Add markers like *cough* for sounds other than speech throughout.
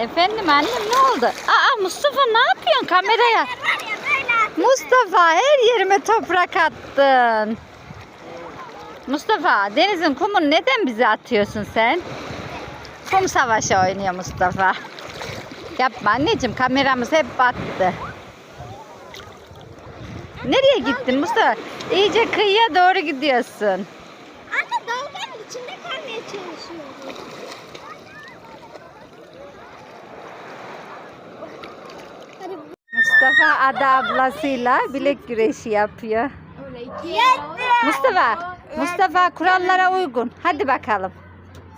Efendim annem ne oldu? Aa Mustafa ne yapıyorsun kameraya? Mustafa her yerime toprak attın. Mustafa denizin kumunu neden bize atıyorsun sen? Kum savaşı oynuyor Mustafa. Yapma anneciğim kameramız hep battı. Nereye gittin Mustafa? İyice kıyıya doğru gidiyorsun. Anne dalganın içinde kalmaya çalışıyorum. Mustafa Ada ablasıyla bilek güreşi yapıyor. Mustafa, Mustafa kurallara uygun. Hadi bakalım.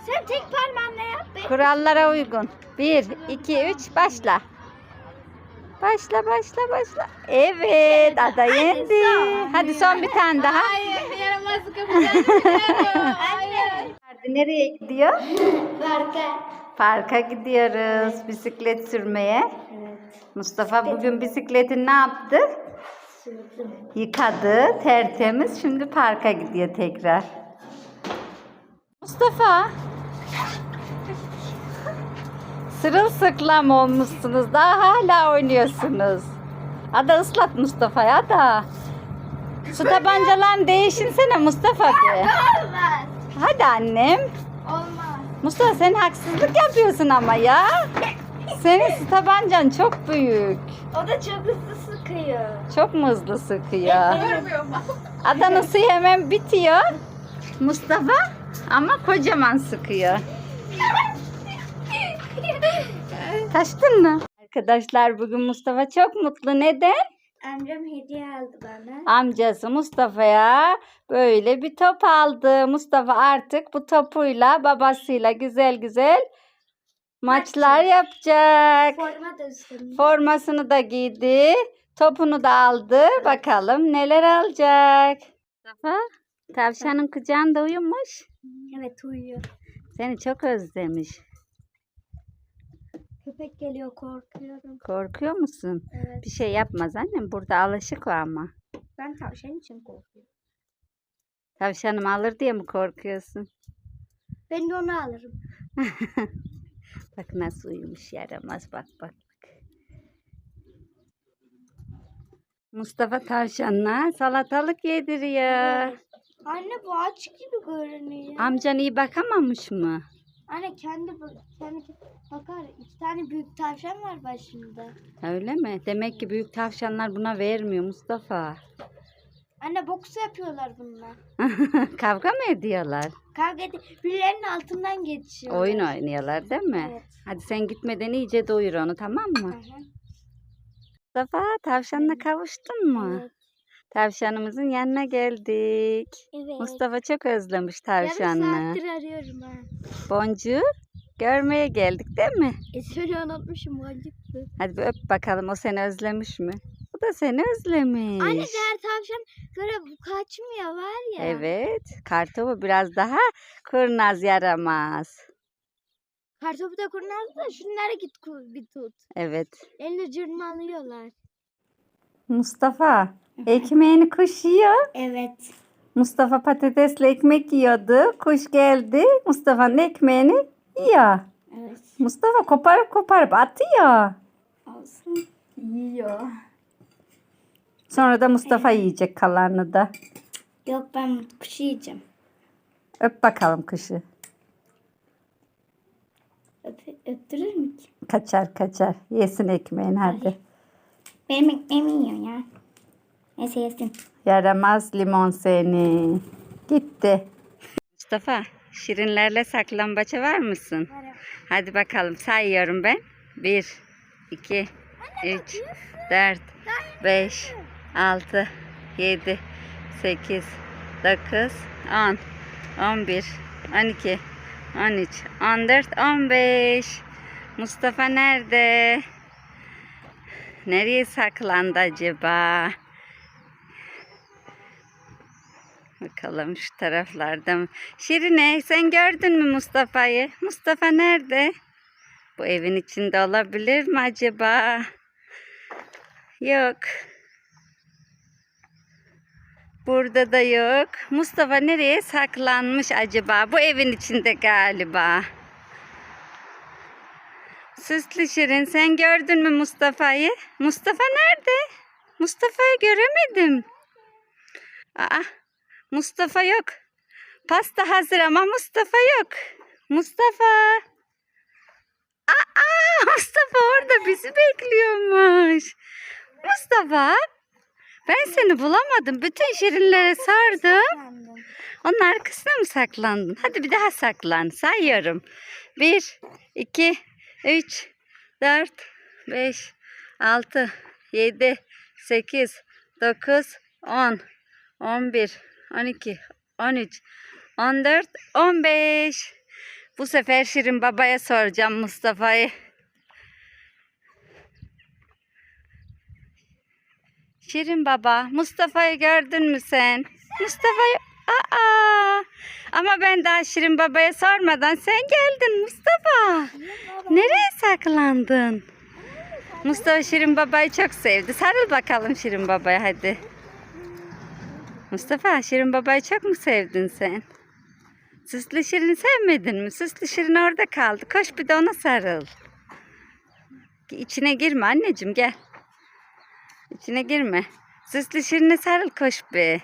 Sen tek parmağınla yap be. Kurallara uygun. 1, 2, 3 başla. Başla başla başla. Evet ada yendi. Hadi son bir tane daha. Hayır, yaramazlık yapacağım. *laughs* Hayır. Nereye gidiyor? Parka. Parka gidiyoruz bisiklet sürmeye. Mustafa bugün bisikletini ne yaptı? Sürdüm. Yıkadı tertemiz. Şimdi parka gidiyor tekrar. Mustafa. Sırılsıklam olmuşsunuz. Daha hala oynuyorsunuz. Ada ıslat Mustafa'ya da. Su tabancalarını değişinsene Mustafa. Olmaz. Hadi annem. Olmaz. Mustafa sen haksızlık yapıyorsun ama ya. Senin su tabancan çok büyük. O da çok hızlı sıkıyor. Çok mu hızlı sıkıyor? Görmüyorum. Adanın suyu hemen bitiyor. Mustafa ama kocaman sıkıyor. Taştın mı? Arkadaşlar bugün Mustafa çok mutlu. Neden? Amcam hediye aldı bana. Amcası Mustafa'ya böyle bir top aldı. Mustafa artık bu topuyla babasıyla güzel güzel maçlar yapacak. Forma da. Formasını da giydi. Topunu da aldı. Bakalım neler alacak. Mustafa tavşanın kucağında uyumuş. Evet uyuyor. Seni çok özlemiş. Köpek geliyor korkuyorum. Korkuyor musun? Evet. Bir şey yapmaz annem. Burada alışık o ama. Ben tavşan için korkuyorum. Tavşanım alır diye mi korkuyorsun? Ben de onu alırım. *laughs* Bak nasıl uyumuş yaramaz bak bak. bak. Mustafa tavşanla salatalık yediriyor. Anne bu aç gibi görünüyor. Amcan iyi bakamamış mı? Anne kendi kendi bakar iki tane büyük tavşan var başında. Öyle mi? Demek ki büyük tavşanlar buna vermiyor Mustafa. Anne boks yapıyorlar bunlar. *laughs* Kavga mı ediyorlar? Kavga edip birilerinin altından geçiyor. Oyun oynuyorlar değil mi? Evet. Hadi sen gitmeden iyice doyur onu tamam mı? Mustafa tavşanla kavuştun mu? Evet. Tavşanımızın yanına geldik. Evet. Mustafa çok özlemiş Yarım tavşanını. saattir arıyorum ha. Boncuk görmeye geldik değil mi? Eseri unutmuşum acıktı. Hadi bir öp bakalım o seni özlemiş mi? Da seni özlemiş. Anne diğer tavşan göre bu kaçmıyor var ya. Evet. Kartopu biraz daha kurnaz yaramaz. Kartopu da kurnaz da şunlara git ku- bir tut. Evet. Elini cırmalıyorlar. Mustafa ekmeğini kuş yiyor. Evet. Mustafa patatesle ekmek yiyordu. Kuş geldi. Mustafa'nın ekmeğini yiyor. Evet. Mustafa koparıp koparıp atıyor. Olsun. Yiyor. Sonra da Mustafa yiyecek kalanını da. Yok ben kuşu yiyeceğim. Öp bakalım kuşu. Öp, öptürür mü ki? Kaçar kaçar. Yesin ekmeğini hadi. Benim ekmeğimi yiyor ya. Neyse yesin. Yaramaz limon seni. Gitti. Mustafa şirinlerle saklambaça var mısın? Hadi bakalım sayıyorum ben. 1, 2, 3, 4, 5, 6, 7, 8, 9, 10, 11, 12, 13, 14, 15. Mustafa nerede? Nereye saklandı acaba? Bakalım şu taraflarda mı? Şirine sen gördün mü Mustafa'yı? Mustafa nerede? Bu evin içinde olabilir mi acaba? Yok. Burada da yok. Mustafa nereye saklanmış acaba? Bu evin içinde galiba. Süslü Şirin sen gördün mü Mustafa'yı? Mustafa nerede? Mustafa'yı göremedim. Aa, Mustafa yok. Pasta hazır ama Mustafa yok. Mustafa. Aa, Mustafa orada bizi bekliyormuş. Mustafa, ben seni bulamadım. Bütün şirinlere. Sandım. Onun arkasına mı saklandın? Hadi bir daha saklan. Sayıyorum. 1, 2, 3, 4, 5, 6, 7, 8, 9, 10, 11, 12, 13, 14, 15. Bu sefer Şirin Baba'ya soracağım Mustafa'yı. Şirin Baba, Mustafa'yı gördün mü sen? Mustafa'yı... Aa! Ama ben daha Şirin Baba'ya sormadan sen geldin Mustafa. Nereye saklandın? Mustafa Şirin Baba'yı çok sevdi. Sarıl bakalım Şirin Baba'ya hadi. Mustafa Şirin Baba'yı çok mu sevdin sen? Süslü Şirin sevmedin mi? Süslü Şirin orada kaldı. Koş bir de ona sarıl. İçine girme anneciğim gel. İçine girme. Süslü Şirin'e sarıl koş. Niye?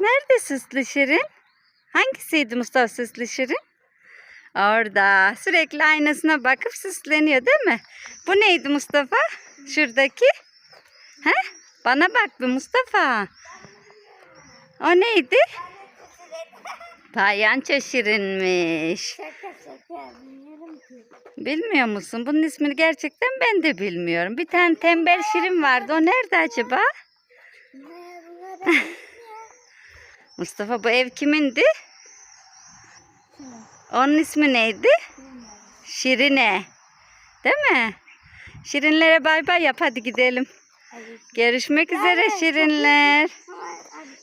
Nerede süslü şirin? Hangisiydi Mustafa süslü şirin? Orada. Sürekli aynasına bakıp süsleniyor değil mi? Bu neydi Mustafa? Şuradaki. He? Bana bak bir Mustafa. O neydi? Payanço şirinmiş. Şaka şaka. Bilmiyor musun? Bunun ismini gerçekten ben de bilmiyorum. Bir tane tembel şirin vardı. O nerede acaba? *laughs* Mustafa bu ev kimindi? Onun ismi neydi? Şirine. Değil mi? Şirinlere bay bay yap hadi gidelim. Görüşmek üzere şirinler.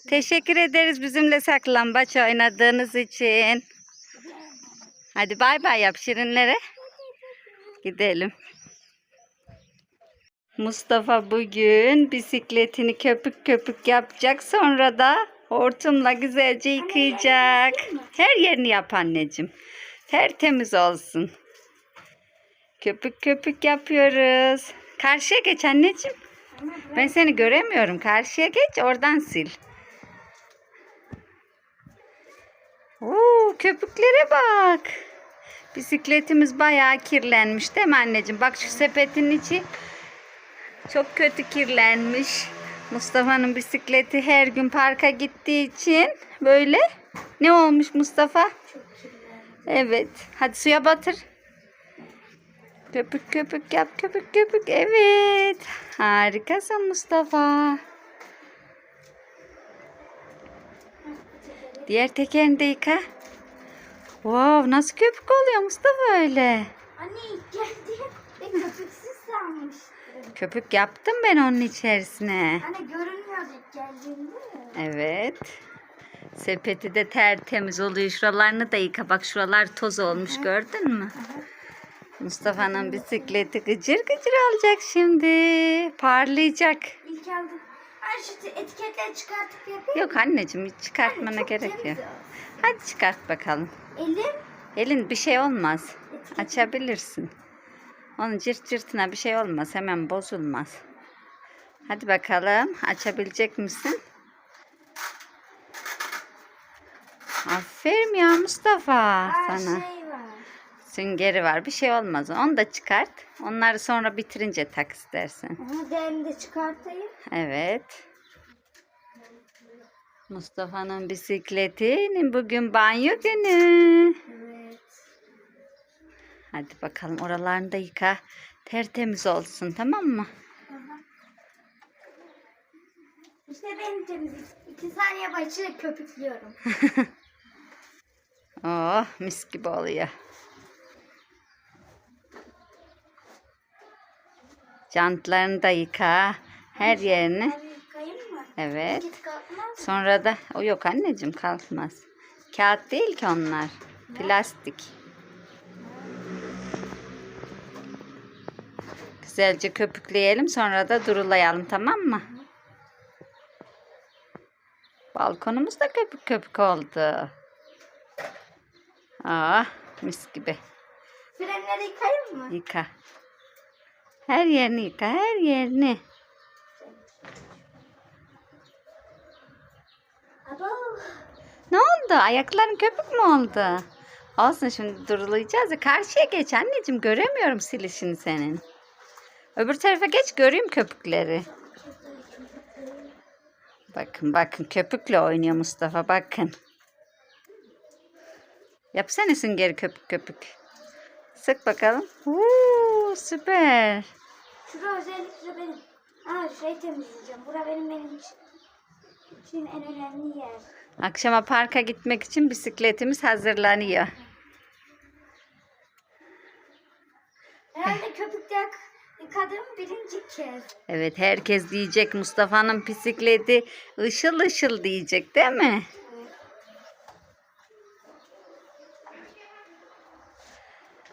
Teşekkür ederiz bizimle saklambaç oynadığınız için. Hadi bay bay yap şirinlere. Gidelim. Mustafa bugün bisikletini köpük köpük yapacak. Sonra da hortumla güzelce yıkayacak. Her yerini yap anneciğim. Tertemiz olsun. Köpük köpük yapıyoruz. Karşıya geç anneciğim. Ben seni göremiyorum. Karşıya geç oradan sil. Oo, köpüklere bak. Bisikletimiz bayağı kirlenmiş değil mi anneciğim? Bak şu sepetin içi çok kötü kirlenmiş. Mustafa'nın bisikleti her gün parka gittiği için böyle ne olmuş Mustafa? Evet. Hadi suya batır. Köpük köpük yap köpük köpük. Evet. Harikasın Mustafa. Diğer tekerini de yıka. Wow, nasıl köpük oluyor Mustafa öyle? Anne ilk geldi. Ben köpüksüz sanmıştım. Köpük yaptım ben onun içerisine. Anne görünmüyordu ilk geldiğinde. Evet. Sepeti de tertemiz oluyor. Şuralarını da yıka. Bak şuralar toz olmuş gördün mü? Mustafa'nın bisikleti gıcır gıcır olacak şimdi. Parlayacak. İlk aldım. Ay şu etiketleri çıkartıp yapayım. Yok anneciğim hiç çıkartmana Çok gerek yok. Hadi çıkart bakalım. Elim. Elin bir şey olmaz. Etiket- Açabilirsin. Onun cırt cırtına bir şey olmaz. Hemen bozulmaz. Hadi bakalım. Açabilecek misin? Aferin ya Mustafa Aa, sana. şey var. Süngeri var. Bir şey olmaz. Onu da çıkart. Onları sonra bitirince tak istersen. Onu da de çıkartayım. Evet. Mustafa'nın bisikletinin bugün banyo günü. Evet. Hadi bakalım oralarını da yıka. Tertemiz olsun tamam mı? İşte benim temizlik. İki saniye başına köpüklüyorum. *laughs* Oh mis gibi oluyor. Jantlarını da yıka. Her yerini. Evet. Kalkmaz. Sonra da o yok anneciğim kalkmaz. Kağıt değil ki onlar. Plastik. Güzelce köpükleyelim sonra da durulayalım tamam mı? Balkonumuz da köpük köpük oldu. Ah mis gibi. Frenleri yıkayayım mı? Yıka. Her yerini yıka, her yerini. Abo. Ne oldu? Ayakların köpük mü oldu? Olsun şimdi durulayacağız ya. Karşıya geç anneciğim. Göremiyorum silişini senin. Öbür tarafa geç göreyim köpükleri. Bakın bakın köpükle oynuyor Mustafa bakın. Yapsana süngeri köpük köpük. Sık bakalım. Uuu, süper. Şura özellikle benim. Aa şurayı temizleyeceğim. Bura benim benim. Için en önemli yer. Akşama parka gitmek için bisikletimiz hazırlanıyor. Herhalde köpükte yıkadığım birinci kez. Evet herkes diyecek Mustafa'nın bisikleti ışıl ışıl diyecek değil mi?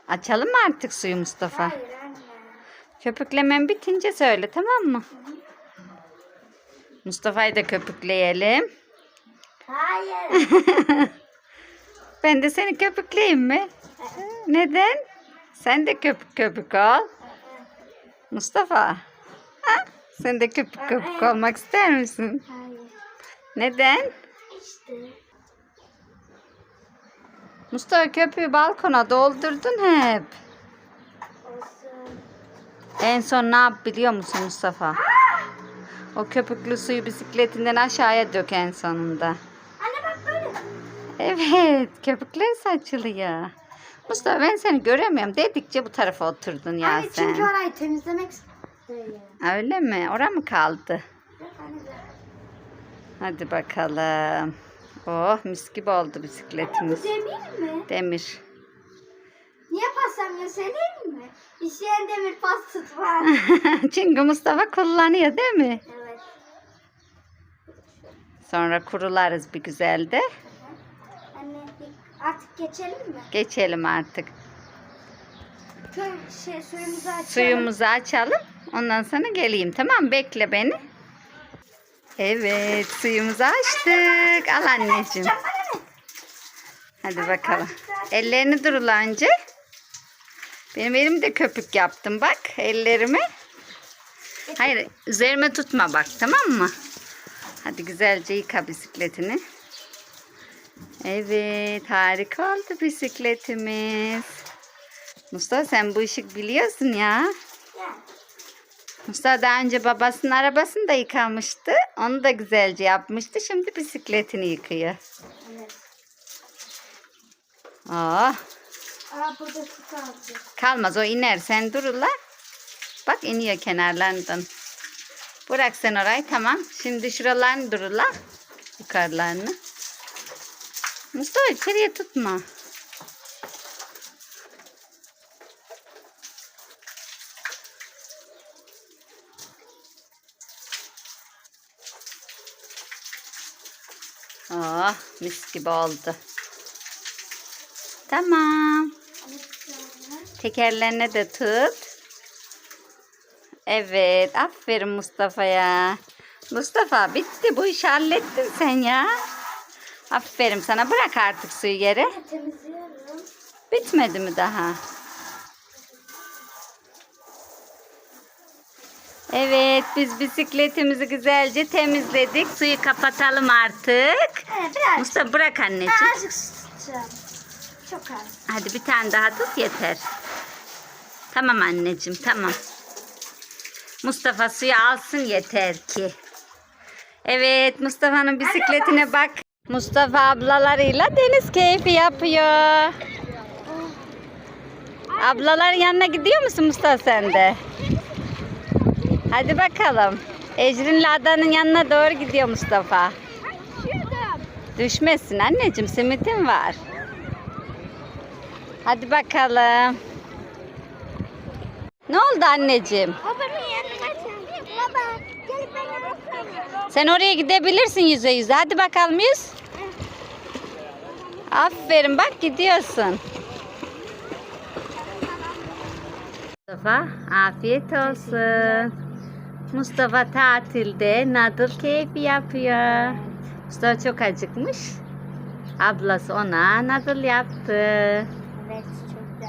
Açalım mı artık suyu Mustafa? Hayır anne. Köpüklemen bitince söyle tamam mı? Mustafa'yı da köpükleyelim. Hayır. *laughs* Ben de seni köpükleyeyim mi? Neden? Sen de köpük köpük ol. Mustafa. Ha? Sen de köpük köpük olmak ister misin? Hayır. Neden? İşte. Mustafa köpüğü balkona doldurdun hep. Olsun. En son ne yap biliyor musun Mustafa? O köpüklü suyu bisikletinden aşağıya dök en sonunda. Anne. Evet, köpükler saçılıyor. Mustafa ben seni göremiyorum dedikçe bu tarafa oturdun ya Anne sen. çünkü orayı temizlemek istiyorum. Öyle mi? Ora mı kaldı? Anne bak. Hadi bakalım. Oh mis gibi oldu bisikletimiz. Bu demir mi? Demir. Niye paslamıyor söyleyeyim mi? İşleyen demir pas tutmaz. *laughs* Çünkü Mustafa kullanıyor değil mi? evet. Sonra kurularız bir güzel de. Artık geçelim mi? Geçelim artık. Şey suyumuzu açalım. Suyumuzu açalım. Ondan sonra geleyim tamam? Bekle beni. Evet suyumuzu açtık. Al anneciğim. Hadi bakalım. Ellerini durula önce. Benim elimde köpük yaptım bak ellerimi. Hayır üzerime tutma bak tamam mı? Hadi güzelce yıka bisikletini. Evet harika oldu bisikletimiz. Mustafa sen bu işi biliyorsun ya. Ya. Mustafa daha önce babasının arabasını da yıkamıştı. Onu da güzelce yapmıştı. Şimdi bisikletini yıkıyor. Evet. Oh, Aa burada su kaldı. kalmaz o iner. Sen dur ula. Bak iniyor kenarlarından. Bırak sen orayı tamam. Şimdi şuralarını dur ula. Yukarılarını. Mustafa içeriye tutma. Oh mis gibi oldu. Tamam. Tekerlerine de tut. Evet. Aferin Mustafa'ya. Mustafa bitti. Bu işi hallettin sen ya. Aferin sana. Bırak artık suyu yere. Temizliyorum. Bitmedi mi daha? Evet biz bisikletimizi güzelce temizledik. Suyu kapatalım artık. Evet. Mustafa bırak anneciğim. Azıcık su tutacağım. Çok az. Hadi bir tane daha tut yeter. Tamam anneciğim tamam. Mustafa suyu alsın yeter ki. Evet Mustafa'nın bisikletine bak. Mustafa ablalarıyla deniz keyfi yapıyor. Ablaların yanına gidiyor musun Mustafa sen de? Hadi bakalım. Ecrin'le Adan'ın yanına doğru gidiyor Mustafa. Düşmesin anneciğim simitin var. Hadi bakalım. Ne oldu anneciğim? Yanıma çağırıyor. Baba. Sen oraya gidebilirsin yüze yüze. Hadi bakalım yüz. Aferin bak gidiyorsun. Mustafa afiyet olsun. Mustafa tatilde nadıl keyfi yapıyor. Mustafa çok acıkmış. Ablası ona nadıl yaptı. Evet. de.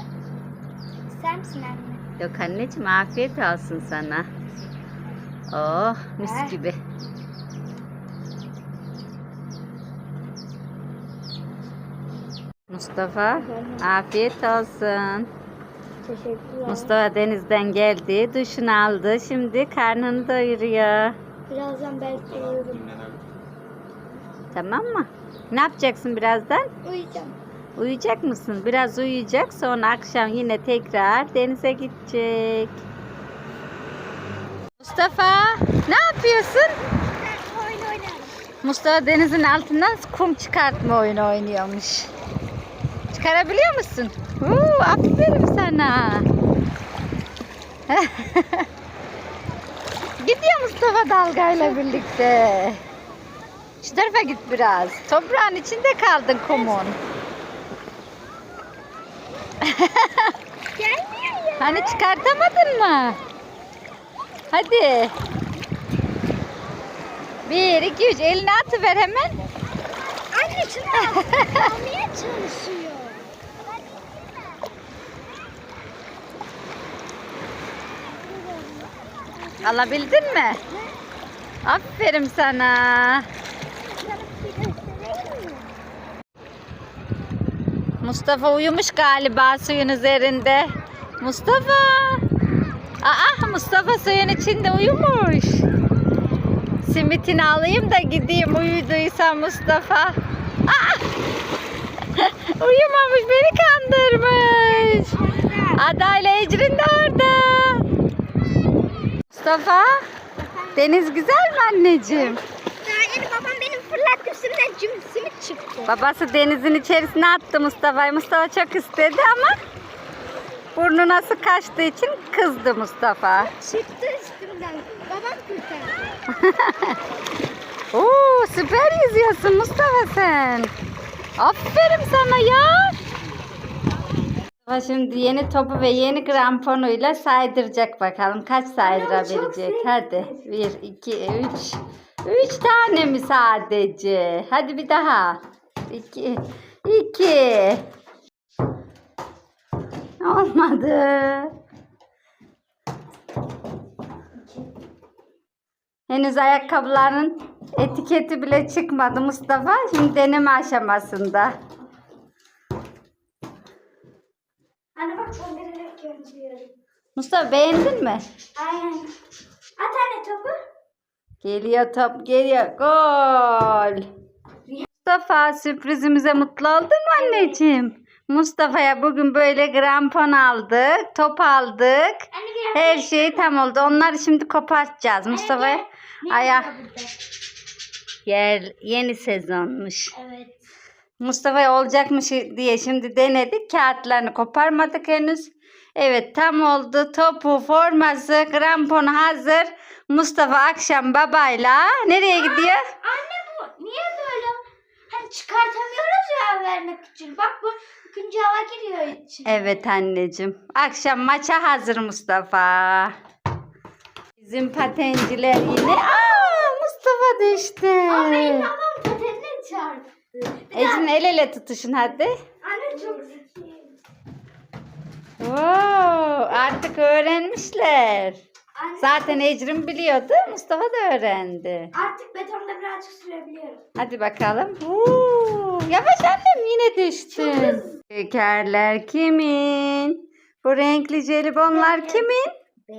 İster misin anne? Yok anneciğim afiyet olsun sana. Oh mis gibi. Mustafa afiyet olsun. Teşekkürler. Mustafa denizden geldi, duşunu aldı. Şimdi karnını doyuruyor. Birazdan belki uyurum. Tamam mı? Ne yapacaksın birazdan? Uyuyacağım. Uyuyacak mısın? Biraz uyuyacak. Sonra akşam yine tekrar denize gidecek. Mustafa ne yapıyorsun? Oyun oynarım. Mustafa denizin altından kum çıkartma oyunu oynuyormuş. Çıkarabiliyor musun? Uuu, aferin sana. *laughs* Gidiyor Mustafa dalgayla birlikte. Şu tarafa git biraz. Toprağın içinde kaldın kumun. *laughs* Hani çıkartamadın mı? Hadi. Bir, iki, üç. Elini atıver hemen. Anne şunu *laughs* almaya çalışıyor. Alabildin mi? Aferin sana. Mustafa uyumuş galiba suyun üzerinde. Mustafa. Aa Mustafa suyun içinde uyumuş. Simitini alayım da gideyim uyuduysa Mustafa. Aa! *laughs* Uyumamış beni kandırmış. Ada ile Ecrin de orada. Mustafa. Deniz güzel mi anneciğim? Yani babam benim fırlattı üstümden cüm simit çıktı. Babası denizin içerisine attı Mustafa'yı. Mustafa çok istedi ama burnuna su kaçtığı için kızdı Mustafa. Çıktı üstümden. Babam kurtardı. *laughs* Oo süper yüzüyorsun Mustafa sen. Aferin sana ya. Mustafa şimdi yeni topu ve yeni kramponuyla saydıracak bakalım. Kaç saydırabilecek? Hadi. Bir, iki, üç. Üç tane mi sadece? Hadi bir daha. İki. iki. Olmadı. Henüz ayakkabıların etiketi bile çıkmadı Mustafa. Şimdi deneme aşamasında. Mustafa beğendin mi? Aynen. At anne topu. Geliyor top geliyor. Gol. Mustafa sürprizimize mutlu oldun mu anneciğim? Mustafa'ya bugün böyle krampon aldık, top aldık. Anne Her şey tam oldu. Onları şimdi kopartacağız. Mustafa'ya aya yer yeni sezonmuş. Evet. Mustafa'ya olacakmış diye şimdi denedik. Kağıtlarını koparmadık henüz. Evet tam oldu. Topu, forması, kramponu hazır. Mustafa akşam babayla nereye gidiyor? Anne bu niye böyle? Hani çıkartamıyoruz ya vermek için. Bak bu ikinci hava giriyor içine. Evet anneciğim. Akşam maça hazır Mustafa. Bizim patenciler yine. Aa Mustafa düştü. Ama benim babam patenine çarptı. Bir Ecin el ele tutuşun hadi. Anne çok zeki. Oo, artık öğrenmişler. Anne Zaten Ecrin biliyordu. Mustafa da öğrendi. artık betonda birazcık sürebiliyorum. Hadi bakalım. Oo, yavaş annem yine düştün. Şekerler kimin? Bu renkli jelibonlar kimin?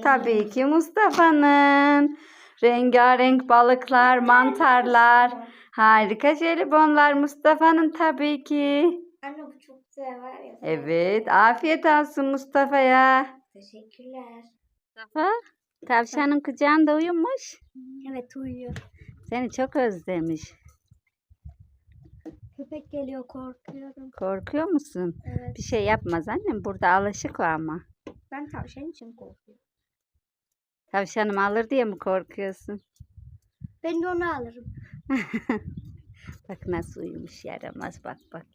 Tabii ki Mustafa'nın. Rengarenk balıklar, mantarlar. Harika jelibonlar Mustafa'nın tabii ki. Anne bu çok güzel var ya. Evet, afiyet olsun Mustafa'ya. Teşekkürler. Mustafa, tavşanın kucağında uyumuş. Evet uyuyor. Seni çok özlemiş. Köpek geliyor korkuyorum. Korkuyor musun? Evet. Bir şey yapmaz annem. Burada alışık o ama. Ben tavşan için korkuyorum. Tavşanım alır diye mi korkuyorsun? Ben de onu alırım. *laughs* Bak nasıl uyumuş yaramaz bak bak.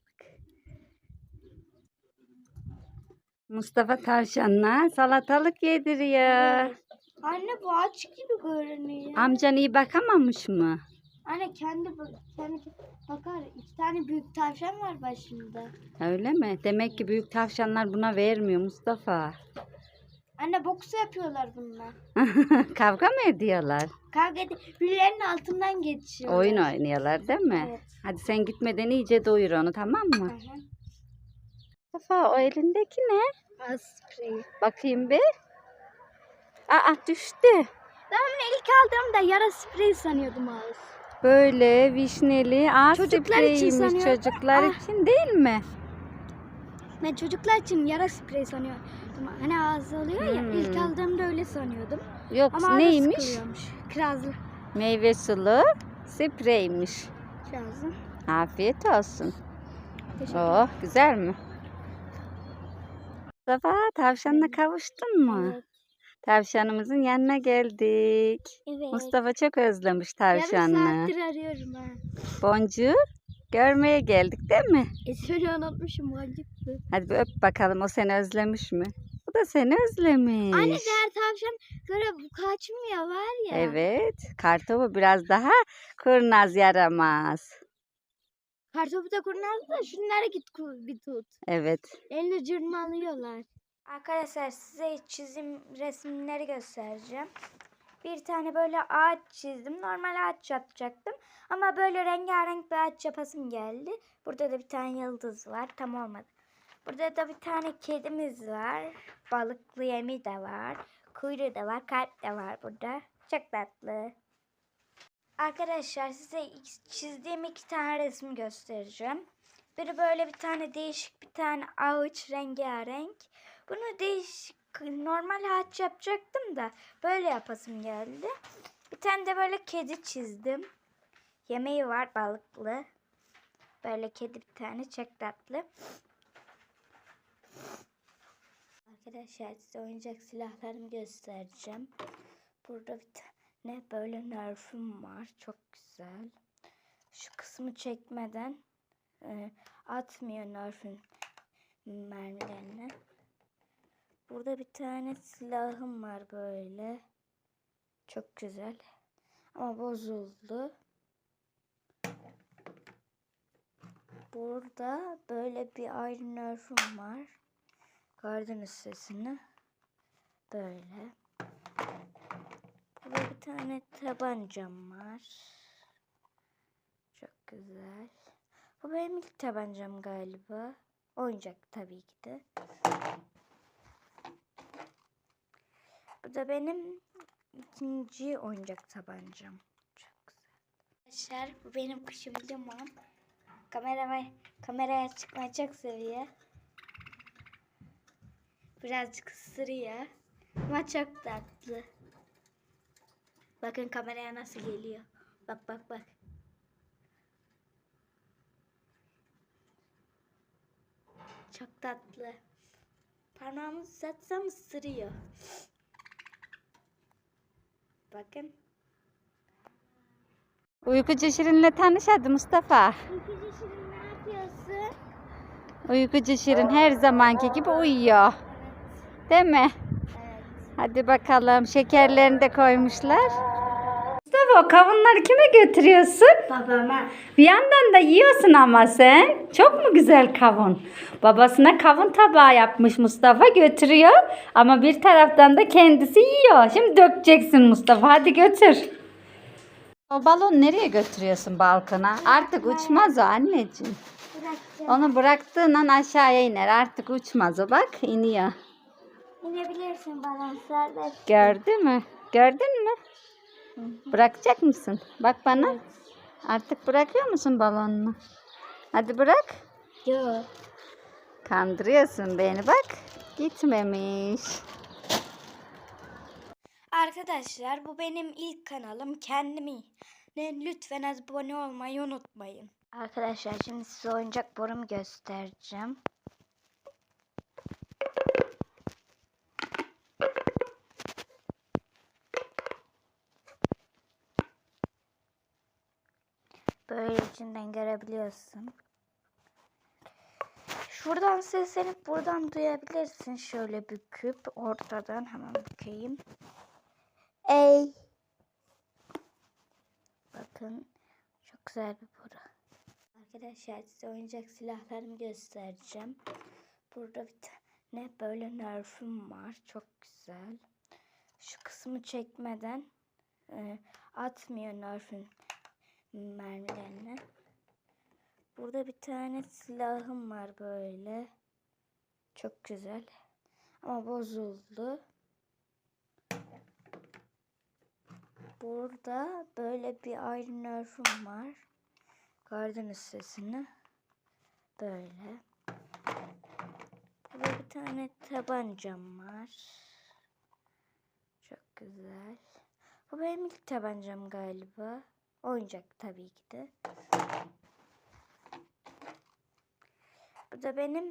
Mustafa tavşanına salatalık yediriyor. Anne bu aç gibi görünüyor. Amcan iyi bakamamış mı? Anne kendi kendi bakar iki tane büyük tavşan var başımda. Öyle mi? Demek ki büyük tavşanlar buna vermiyor Mustafa. Anne boks yapıyorlar bunlar. *laughs* Kavga mı ediyorlar? Kavga edip birilerinin altından geçiyorlar. Oyun oynuyorlar değil mi? Evet. Hadi sen gitmeden iyice doyur onu tamam Hı mı? hı. Mustafa o elindeki ne? Az spreyi. Bakayım bir. Aa düştü. Ben bunu ilk aldığımda yara spreyi sanıyordum az. Böyle vişneli ağız Çocuklar için spreyiymiş sanıyorum. çocuklar Ah. için değil mi? Ben çocuklar için yara spreyi sanıyordum. Hani ağzı oluyor ya Hmm. ilk aldığımda öyle sanıyordum. Yok Ama neymiş? Kirazlı. Meyve sulu spreymiş. Kirazlı. Afiyet olsun. Teşekkür Oh güzel mi? Mustafa tavşanla kavuştun mu? Evet. Tavşanımızın yanına geldik. Evet. Mustafa çok özlemiş Yarım tavşanını. saattir arıyorum ha. Boncuğu görmeye geldik değil mi? Eseri unutmuşum acıktı. Hadi bir öp bakalım o seni özlemiş mi? Bu da seni özlemiş. Anne diğer tavşan göre kaçmıyor var ya. Evet. Kartopu biraz daha kurnaz yaramaz. Kartopu da kurnaz da şunlara git bir tut. Evet. Elini cırmalıyorlar. Arkadaşlar size çizim resimleri göstereceğim. Bir tane böyle ağaç çizdim. Normal ağaç yapacaktım. Ama böyle rengarenk bir ağaç yapasım geldi. Burada da bir tane yıldız var. Tam olmadı. Burada da bir tane kedimiz var. Balıklı yemi de var. Kuyruğu da var. Kalp de var burada. Çok tatlı. Arkadaşlar size çizdiğim iki tane resim göstereceğim. Biri böyle bir tane değişik bir tane ağaç rengarenk. Bunu değişik normal ağaç yapacaktım da böyle yapasım geldi. Bir tane de böyle kedi çizdim. Yemeği var balıklı. Böyle kedi bir tane çok tatlı. Arkadaşlar size oyuncak silahlarımı göstereceğim. Burada bir tane böyle nerfim var. Çok güzel. Şu kısmı çekmeden e, atmıyor nerfin mermilerini. Burada bir tane silahım var böyle. Çok güzel. Ama bozuldu. Burada böyle bir ayrı nerfim var. Gördünüz sesini. Böyle. Bir tane tabancam var. Çok güzel. Bu benim ilk tabancam galiba. Oyuncak tabii ki de. Bu da benim ikinci oyuncak tabancam. Çok güzel. Arkadaşlar bu benim kuşum Limon. Kamerama, kameraya çıkmayı çok seviyor. Birazcık ısırıyor. Ama çok tatlı. Bakın kameraya nasıl geliyor. Bak bak bak. Çok tatlı. Parmağımı uzatsam ısırıyor. Bakın. Uykucu Şirin'le tanış hadi Mustafa. Ülkücü Şirin ne yapıyorsun? Uykucu Şirin her zamanki gibi uyuyor. Değil mi? Evet. Hadi bakalım şekerlerini de koymuşlar. Mustafa o kavunları kime götürüyorsun? Babama. Bir yandan da yiyorsun ama sen. Çok mu güzel kavun? Babasına kavun tabağı yapmış Mustafa götürüyor. Ama bir taraftan da kendisi yiyor. Şimdi dökeceksin Mustafa. Hadi götür. O balon nereye götürüyorsun balkona? Artık uçmaz o anneciğim. Bırakacağım. Onu bıraktığın an aşağıya iner. Artık uçmaz o. Bak iniyor. İnebilirsin balon serbest. Gördün mü? Gördün mü? Bırakacak mısın? Bak bana. Artık bırakıyor musun balonunu? Hadi bırak. Yok. Kandırıyorsun beni bak. Gitmemiş. Arkadaşlar bu benim ilk kanalım. Kendimi. Ne, lütfen abone olmayı unutmayın. Arkadaşlar şimdi size oyuncak borumu göstereceğim. Böyle içinden görebiliyorsun. Şuradan seslenip buradan duyabilirsin. Şöyle büküp ortadan hemen bükeyim. Ey. Bakın Çok güzel bir pura. Arkadaşlar size oyuncak silahlarımı göstereceğim. Burada bir tane böyle nerfim var. Çok güzel. Şu kısmı çekmeden e, atmıyor nerfin mermilerini. Burada bir tane silahım var böyle. Çok güzel. Ama bozuldu. Burada böyle bir ayrı nerfim var. Gördünüz sesini. Böyle. Burada bir tane tabancam var. Çok güzel. Bu benim ilk tabancam galiba. Oyuncak tabii ki de. Bu da benim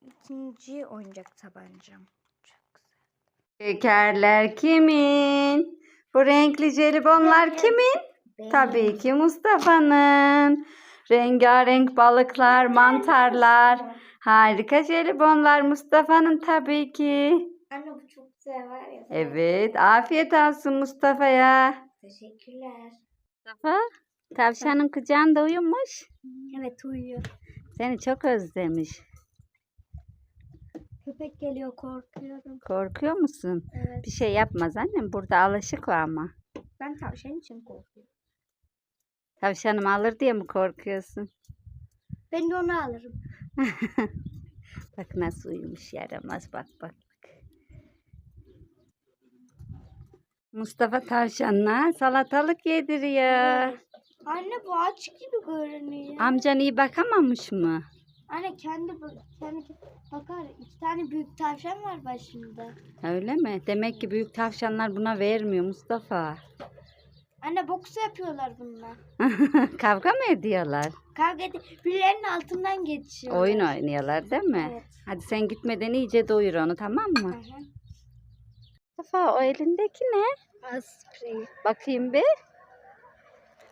ikinci oyuncak tabancam. Çok güzel. Şekerler kimin? Bu renkli jelibonlar kimin? Tabii ki Mustafa'nın. Rengarenk balıklar, mantarlar. Harika jelibonlar Mustafa'nın tabii ki. Anne bu çok güzel var ya. Evet, afiyet olsun Mustafa'ya. Teşekkürler. Mustafa, tavşanın kucağında uyumuş. Evet uyuyor. Seni çok özlemiş. Köpek geliyor korkuyorum. Korkuyor musun? Evet. Bir şey yapmaz annem. Burada alışık o ama. Ben tavşan için korkuyorum. Tavşanım alır diye mi korkuyorsun? Ben de onu alırım. *laughs* Bak nasıl uyumuş yaramaz bak bak. bak. Mustafa tavşanına salatalık yediriyor. Anne bu aç gibi görünüyor. Amcan iyi bakamamış mı? Anne kendi kendi bakar iki tane büyük tavşan var başımda. Öyle mi? Demek ki büyük tavşanlar buna vermiyor Mustafa. Anne boks yapıyorlar bunlar. *laughs* Kavga mı ediyorlar? Kavga edip birilerinin altından geçiyor. Oyun oynuyorlar değil mi? Evet. Hadi sen gitmeden iyice doyur onu tamam Hı mı? hı. Mustafa o elindeki ne? Spreyi. Bakayım bir.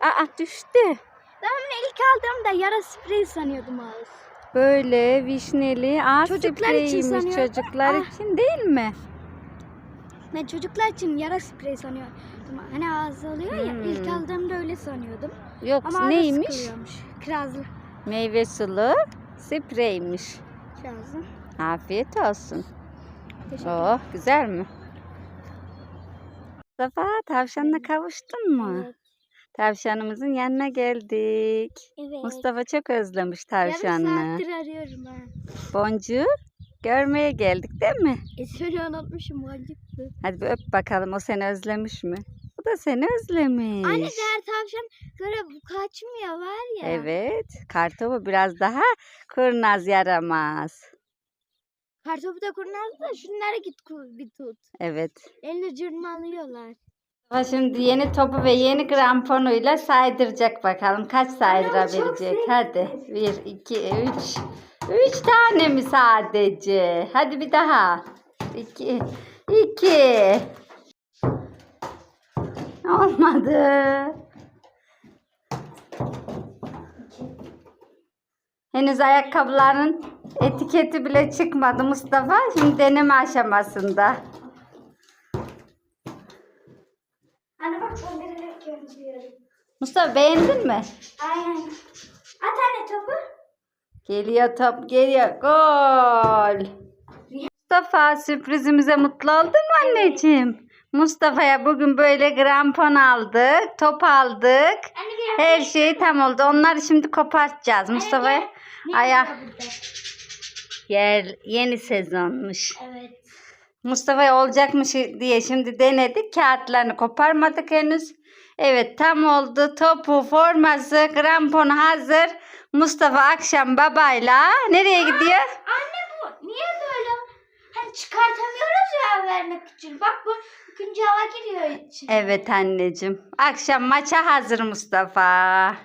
Aa düştü. Ben ilk aldığımda yara spreyi sanıyordum az. Böyle vişneli ağız Çocuklar için spreyiymiş çocuklar Ah. için değil mi? Ben çocuklar için yara spreyi sanıyordum. Hani ağzı oluyor ya Hmm. ilk aldığımda öyle sanıyordum. Yok Ama neymiş? Kirazlı. Meyve sulu spreymiş. Kirazlı. Afiyet olsun. Teşekkür Oh güzel mi? Mustafa tavşanla kavuştun mu? Evet. Tavşanımızın yanına geldik. Evet. Mustafa çok özlemiş Yarım tavşanını. saattir arıyorum ha. Boncuğu görmeye geldik değil mi? İsmini unutmuşum acıktı. Hadi bir öp bakalım o seni özlemiş mi? O da seni özlemiş. Anne diğer tavşan göre bu kaçmıyor var ya. Evet. Kartopu biraz daha kurnaz yaramaz. Kartopu da kurnaz da şunlara git ku- bir tut. Evet. Elini cırmalıyorlar. Ama Şimdi yeni topu ve yeni gramponuyla saydıracak bakalım. Kaç saydırabilecek? Hadi. Bir, iki, üç. Üç tane mi sadece? Hadi bir daha. İki. iki. Olmadı. Henüz ayakkabıların etiketi bile çıkmadı Mustafa. Şimdi deneme aşamasında. Anne bak son derece görüyorum. Mustafa beğendin mi? Aynen. At anne topu. Geliyor top geliyor. Gol. Mustafa sürprizimize mutlu oldun mu anneciğim? Mustafa'ya bugün böyle krampon aldık, top aldık. Anne Her şey tam oldu. Onları şimdi kopartacağız. Mustafa'ya aya yer yeni sezonmuş. Evet. Mustafa'ya olacakmış diye şimdi denedik. Kağıtlarını koparmadık henüz. Evet tam oldu. Topu, forması, kramponu hazır. Mustafa akşam babayla nereye gidiyor? Anne bu niye böyle? Hani çıkartamıyoruz ya vermek için. Bak bu ikinci hava giriyor için. Evet anneciğim. Akşam maça hazır Mustafa.